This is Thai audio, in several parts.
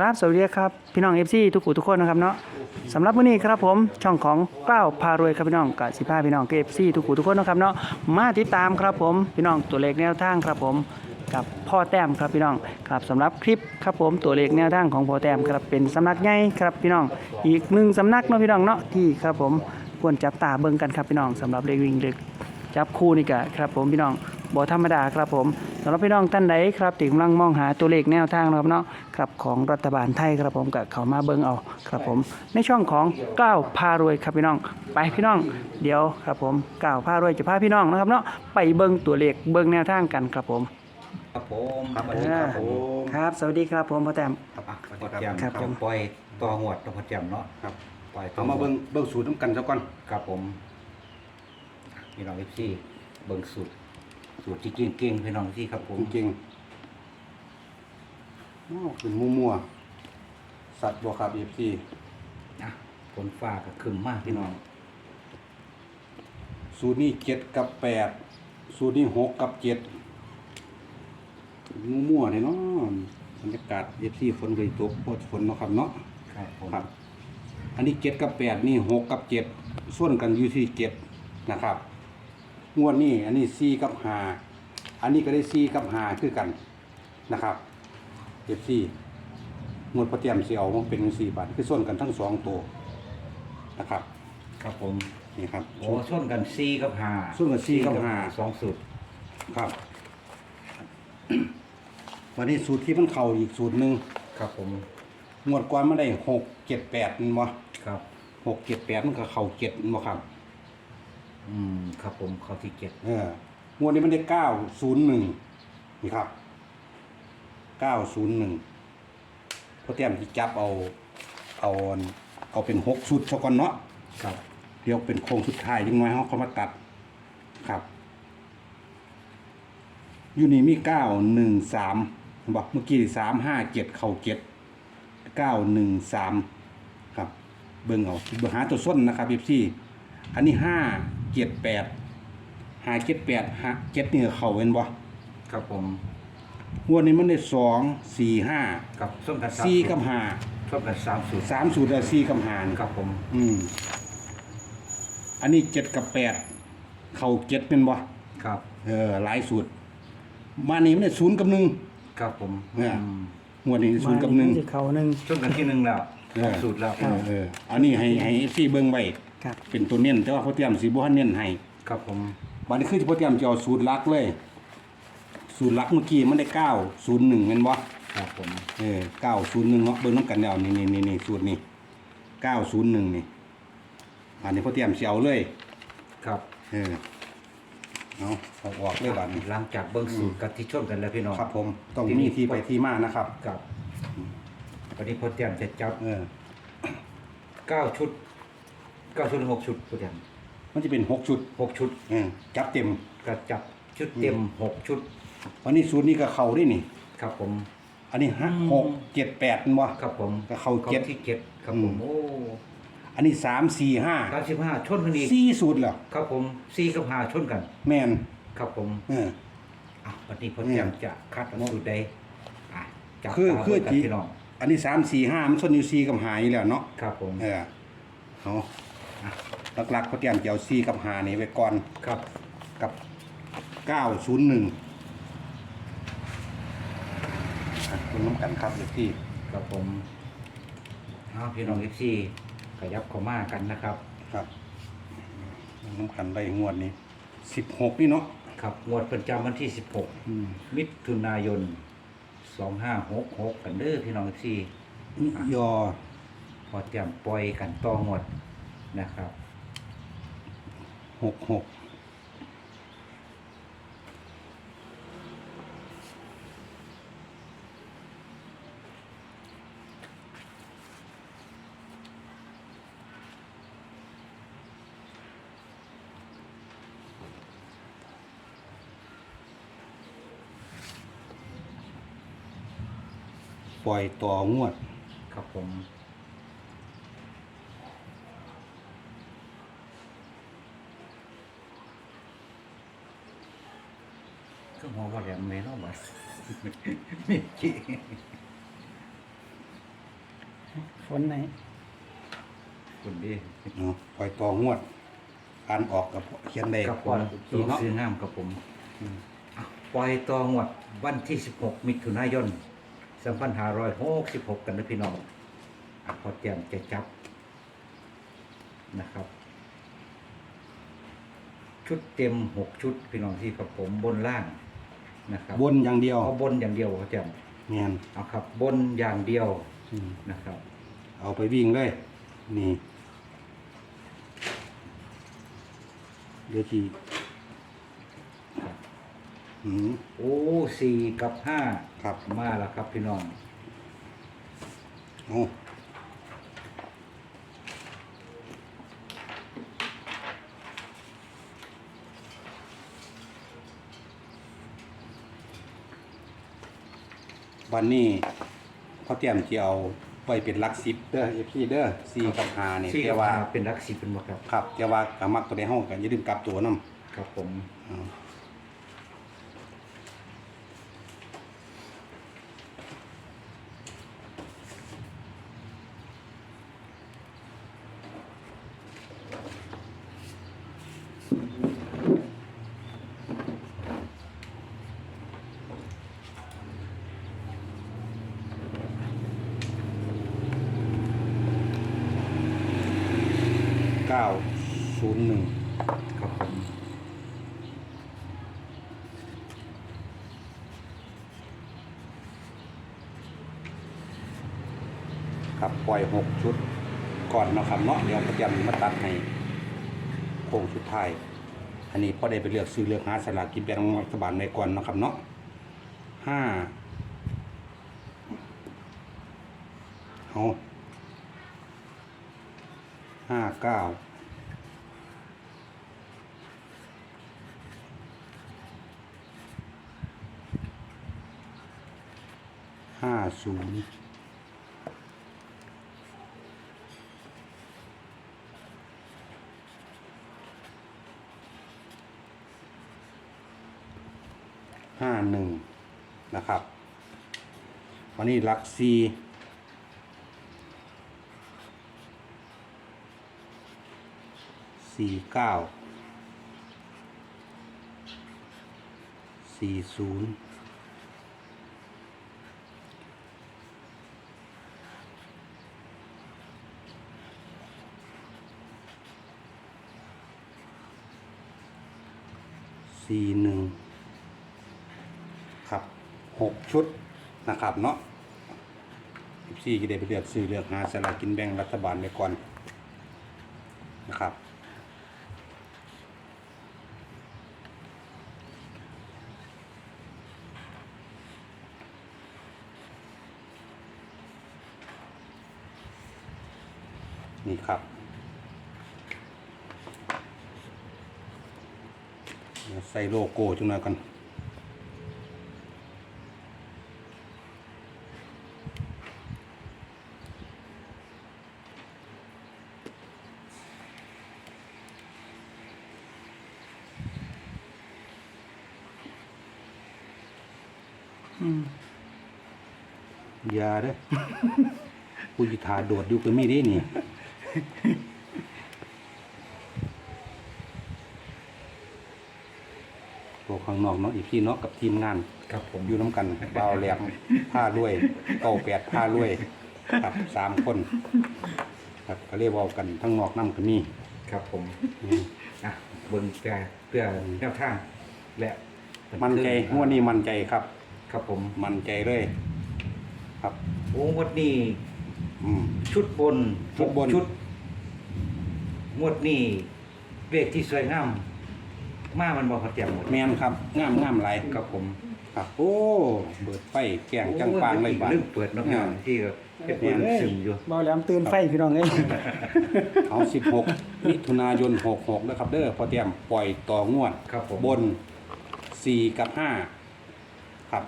ครับสวัสดีครับพี่น้องเอฟซีทุกผู้ทุกคนนะครับเนาะสำหรับวันนี้ครับผมช่องของกล้าวพารวยครับพี่น้องกับสิพาพี่น้องเอฟซีทุกผู้ทุกคนนะครับเนาะมาติดตามครับผมพี่น้องตัวเลขแนวทางครับผมกับพ่อแต้มครับพี่น้องครับสำหรับคลิปครับผมตัวเลขแนวทางของพ่อแต้มครับเป็นสำนักใหญ่ครับพี่น้องอีกหนึ่งสำนักเนาะพี่น้องเนาะที่ครับผมควรจับตาเบิ่งกันครับพี่น้องสำหรับเลขวิ่งเลขจับคู่นี่ก็ครับผมพี่น้อง บ่ธรรมดาครับผมสำหรับพี่น้องท่านใดครับที่กำลังมองหาตัวเลขแนวทางนะครับเนาะครับของรัฐบาลไทยครับผมก็เข้ามาเบิ่งเอาครับผม ในช่องของก้าวพารวยครับพี่น้อง ไปพี่น้อง เดี๋ยวครับผมก้าวพารวยจะพาพี่น้องนะครับเนาะไปเบิ่งตัวเลขเบิ่งแนวทางกันครับผมครับผมครับสวัสดีครับผมครับ สวัสดีครับผมพ่อแต้ม ครับอะพอขอแจมครับผม ปล่อยต่อหวดต่อพอแจมเนาะครับปล่อยต่อเอามาเบิ่งเบิ่งสูตรน้ำกันซะก่อนครับผมพี่น้องพี่ซี่เบิ่งสูตร สูตรที่เก่งๆพี่น้องที่ครับผมจริงๆอ้าวเป็นมั่วๆสัตว์บ่ครับ FC นะฝนฟ้าก็ครึมมากพี่น้องสูตรนี้เจ็ดกับแปดสูตรนี้หกกับเจ็ดมั่วๆเลยเนาะบรรยากาศ FC ฝนเลยตกพอฝนเนาะครับเนาะครับผมครับ อันนี้เจ็ดกับแปดนี่หกกับเจ็ดส่วนกันอยู่ที่เจ็ดนะครับ งวดนี้อันนี้สี่กับห้าอันนี้ก็ได้สี่กับห้าคือกันนะครับเอฟซีงวดพอเตรียมเสียวมันเป็นสี่บาทคือส่วนกันทั้งสองตัวนะครับ ครับผมนี่ครับโอ้ส้นกันซีกับหาส้นกันสี่กับห้าสองสูตรครับ วันนี้สูตรที่มันเข่าอีกสูตรหนึ่งครับผมงวดก่อนมันได้หกเจ็ดแปดนั่นวะครับหกเจ็ดแปดมันก็เข่าเจ็ดนั่นวะครับ อืมครับผมเข้าที่เจ็ดเอองวดนี้มันได้เก้าศูนย์หนึ่งนี่ครับเก้าศูนย์หนึ่งพอเตรียมที่จับเอาเอาอันเอาเป็นหกชุดซะก่อนเนาะครับเดี๋ยวเป็นโครงสุดท้ายยังไงเขาเขามาตัดครับ อยู่นี่มีเก้าหนึ่งสามบอกเมื่อกี้สามห้าเจ็ดเข่าเจ็ดเก้าหนึ่งสามครับ เบิ่งเอาเบิ่งหาตัวส้นนะครับพี่พี่อันนี้ห้า เจ็ดแปดห้าเจ็ดแปดห้าเจ็ดนี่ก็เข่าเป็นบ่ครับผมงวดนี้มันได้สองสี่ห้ากับส้นกันามสี่สูตรกับห้าส้นกันสามสูตรสามสูตรละสี่กับห้านี่ครับผมอืมอันนี้เจ็ดกับแปดเข่าเจ็ดเป็นบ่ครับ เออหลายสูตร มานี่มันได้ศูนย์กับหนึ่งครับผมเนี่ยอืมงวดนี้ศูนย์กับหนึ่ง มาเขาหนึ่ง ส้นกันที่หนึ่งแล้วเออ สูตรแล้ว เออเอออันนี้ให้ให้ที่เบิ่งไว้ ครับเป็นตัวเน้นแต่ว่าเขาเตรียมสีบ่ทันเน้นให้ครับผมบัดนี้คือที่เขาเตรียมจะเอาสูตรลักเลย สูตรลักเมื่อกี้มันได้เก้าศูนย์หนึ่งแม่นบ่ครับผมเออเก้าศูนย์หนึ่งเนาะเบิ่งน้ำกันแล้วนี่นี่นี่นี่สูตรนี้เก้าศูนย์หนึ่งนี่อันนี้เขาเตรียมสิเอาเลยครับเออเอาเอาออกเลยบัดนี้หลังจากเบิ้งสูตรกับที่ชนกันแล้วพี่น้องครับ ผมต้องมีที่ไปที่มานะครับกับวันนี้พอเตรียมจะจับเออเก้าชุด เก้าชุดหรือหกชุดพอเตรียมมันจะเป็นหกชุดหกชุดเออจับเต็ม ก็จับชุดเต็มหกชุด วันนี้สูตรนี้ก็เข้าได้นี่ ครับผม อันนี้ฮะอืม หกเจ็ดแปดนั่นบ่ครับผมก็เข้าเจ็ด ที่เจ็ดครับผม อืม โอ้อันนี้สามสี่ห้าเก้าสิบห้าชนกันอีกสี่สูตรเหรอครับผมสี่กับห้าชนกัน แม่นครับผมเออ อะวันนี้พอเตรียมจะคัดเอาสูตรใดอะจับคือตาคือเบิ่งกันจีพี่น้องอันนี้สามสี่ห้ามันชนอยู่สี่กับหาอยู่แล้วเนาะครับผม เออเอาอะ หลักๆเขาเตรียมจะเอาสี่กับหานี่ไว้ก่อนครับ กับเก้าศูนย์หนึ่งคุณน้ำกันครับเด็กที่ครับผมเอาพี่น้องเอฟซีขยับเข้ามากันนะครับครับน้ำกันได้งวดนี้สิบหกนี่เนาะครับงวดประจำวันที่อืม16มิถุนายน2566กันเด้อพี่น้องเอฟซีนิยอพอเตรียมปล่อยกันต่องวด นะครับหกหกปล่อยต่องวด ครับผม ก็หัวว่าแหลมเมนอบัดไม่จีฝนไหนคุณดีเนาะปล่อยต่องวดการออกกับเขียนได้กับก่ก่ออนนทีตัวเนาะซื้อน้ำกับผมอะปล่อยต่องวดวันที่ 16 มิถุนายน2566 กันนะพี่น้องอะพอเตรียมจะจับนะครับ ชุดเต็ม 6 ชุดพี่น้องที่กับผมบนล่าง นะครับบนอย่างเดียวเอาบนอย่างเดียวเขาเตรียมเนียนเอาครับ บนอย่างเดียวอืมนะครับเอาไปวิ่งเลย นี่ เดี๋ยวจีอืมโอ้สี่กับห้าครับมาแล้วครับพี่น้องโอ้ วันนี้เขาเตรียมจะเอาไปเป็นหลักสิบเด้อเอฟซีเด้อสี่กับหาเนี่ยสี่แต่กับว่าห้าเป็นรักสิบเป็นบ่ครับ ครับแต่ว่ากับมักตัวในห้องกันอย่าลืมกลับตัวน้ครับผมำอ่าเก้าศูนย์หนึ่ง ครับผม ครับปล่อยหกชุดก่อนนะครับเนาะเดี๋ยวก็จะมาตัดให้โค้งสุดท้ายอันนี้พอได้ไปเลือกซื้อเลือกหาสลากกินแบ่งรัฐบาลในก่อนนาะครับเนาะห้าเอาห้าเก้าห้าศูนย์ ห้าหนึ่งนะครับ วันนี้ลักซีสี่เก้าสี่ศูนย์สี่หนึ่ง หกชุดนะครับเนาะพี่ก็ได้ไปเลือกซื้อเลือกหาสลากกินแบ่งรัฐบาลไปก่อนนะครับนี่ครับใส่โลโก้จังหน่อยกัน ย่าเด้อกูจิทาโดดอยู่ก็มีเด้นี่ตัวข้างนอกเนาะอีพี่เนาะกับทีมงานครับผมอยู่น้ำกันเบาวแหลมผ้ารวยเก้าแปดผ้ารวยครับสามคน ครับก็เรียกว่ากันทั้งนอกน้ำก็มีครับผมอืมอะเบิ่งเพื่อเพื่อแนวทางและ มั่นใจงวดนี้มั่นใจครับ ครับผมมั่นใจเลย ครับ โอ้งวดนี้อืม ชุดบนชุดบน หกชุดงวดนี้เลขที่สวยงามมามันบ่เขาเตรียมหมดแมนครับงามงามหลายครับผมครับโอ้เบิดไฟแกงจังปางเลยบาดลืมเปิดเนาะพี่น้องที่ก็เป็นคนซึมอยู่ เบาแหลมตื่นไฟพี่น้องเอ้ยเอาสิบหกมิถุนายนหกหกนะครับเด้อพอเตรียมปล่อยต่องวดครับผม บนสี่กับห้าครับ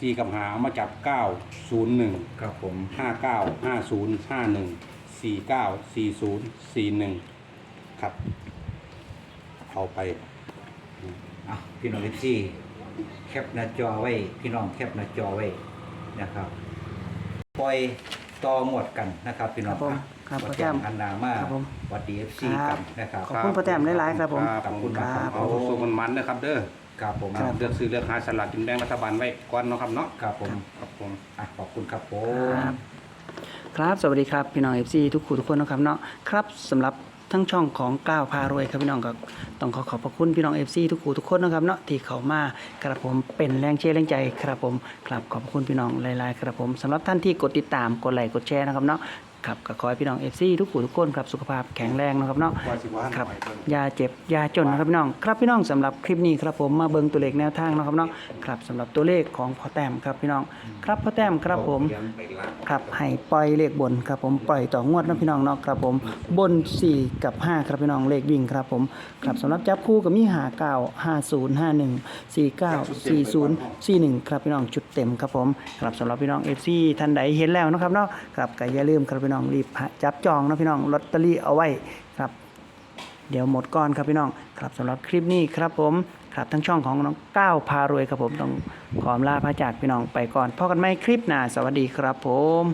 สี่กับหาเอามาจับเก้าศูนย์หนึ่งครับผมห้าเก้าห้าศูนย์ห้าหนึ่งสี่เก้าสี่ศูนย์สี่หนึ่งครับ เอาไป อะพี่น้องเอฟซีแคปหน้าจอไว้ พี่น้องแคปหน้าจอไว้นะครับ ปล่อยต่อหมวดกันนะครับ พี่น้องครับผมครับพ่อพ่อแต้แต้มมอันนามาครับผมหวัดดีเอฟซีครักับ นนะครับ ขอบคุณพ่อแต้มหลายๆครับผมครับขอบคุณครัมากบเอาสู้มันมันๆนะครับเด้อ ครับผมครับ เลือกซื้อเลือกหาสลากกินแบ่งรัฐบาลไว้ก่อนเนาะครับเนาะครับผมครับผมอะขอบคุณครับผคมรับครับสวัสดีครับพี่น้อง FC ทุกคู่ทุกคนนะครับเนาะครับสำหรับทั้งช่องของก้าวพารวยครับพี่น้องก็ต้องขอขอบพระคุณพี่น้อง FC ทุกคู่ทุกคนนะครับเนาะที่เข้ามากระผมเป็นแรงเชียร์แรงใจครับผมครับขอบคุณพี่น้องหลายๆครับผมสำหรับท่านที่กดติดตามกดไลค์กดแชร์นะครับเนาะ ครับก็ขอให้พี่น้อง FC ทุกคู่ทุกคนครับสุขภาพแข็งแรงนะครับเนาะว่าสิว่าครับหน่อยเพิ่นยาเจ็บยาจนนะครับพี่น้อง ครับพี่น้องสำหรับคลิปนี้ครับผมมาเบิ่งตัวเลขแนวทางนะครับเนาะครับสำหรับตัวเลขของพ่อแต้มครับพี่น้อง ครับพ่อแต้มครับผมเขียนไปละครับให้ปล่อยเลขบนครับผมปล่อยต่องวดนะพี่น้องเนาะครับผมบน 4 กับ 5 ครับพี่น้องเลขวิ่งครับผมครับสำหรับจับคู่ก็มี5 9 50 51 49 40 41ครับพี่น้องจุดเต็มครับผมครับสำหรับพี่น้อง FC ท่านใดเห็นแล้วนะครับเนาะครับก็อย่าลืมครับพี่น้องรีบจับจองนะพี่น้องลอตเตอรี่เอาไว้ครับ เดี๋ยวหมดก่อนครับพี่น้องครับสำหรับคลิปนี้ครับผมครับทั้งช่องของน้องก้าวพารวยครับผมต้องขอลาพระจากพี่น้องไปก่อนพบกันใหม่คลิปหน้าสวัสดีครับผม